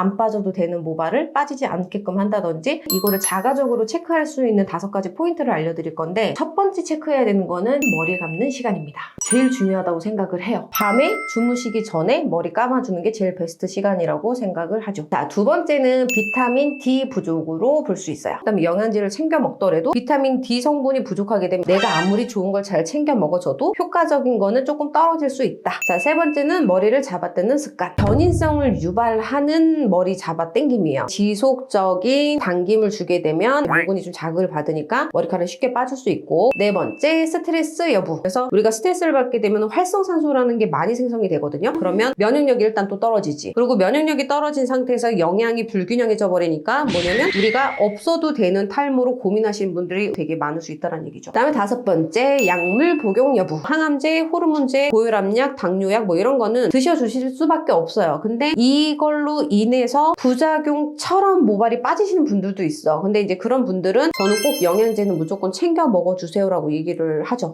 안 빠져도 되는 모발을 빠지지 않게끔 한다든지 이거를 자가적으로 체크할 수 있는 다섯 가지 포인트를 알려드릴 건데 첫 번째 체크해야 되는 거는 머리 감는 시간입니다. 제일 중요하다고 생각을 해요. 밤에 주무시기 전에 머리 감아주는 게 제일 베스트 시간이라고 생각을 하죠. 자, 두 번째는 비타민 D 부족으로 볼 수 있어요. 그다음에 영양제를 챙겨 먹더라도 비타민 D 성분이 부족하게 되면 내가 아무리 좋은 걸 잘 챙겨 먹어줘도 효과적인 거는 조금 떨어질 수 있다. 자, 세 번째는 머리를 잡아뜯는 습관. 견인성을 유발하는 머리 잡아 당김이에요. 지속적인 당김을 주게 되면 모근이 좀 자극을 받으니까 머리카락이 쉽게 빠질 수 있고 네 번째 스트레스 여부. 그래서 우리가 스트레스를 받게 되면 활성산소라는 게 많이 생성이 되거든요. 그러면 면역력이 일단 또 떨어지지. 그리고 면역력이 떨어진 상태에서 영양이 불균형해져 버리니까 뭐냐면 우리가 없어도 되는 탈모로 고민하시는 분들이 되게 많을 수 있다는 얘기죠. 그다음에 다섯 번째 약물 복용 여부. 항암제, 호르몬제, 고혈압약, 당뇨약 뭐 이런 거는 드셔 주실 수밖에 없어요. 근데 이걸로 인 해서 부작용처럼 모발이 빠지시는 분들도 있어. 근데 이제 그런 분들은 저는 꼭 영양제는 무조건 챙겨 먹어주세요라고 얘기를 하죠.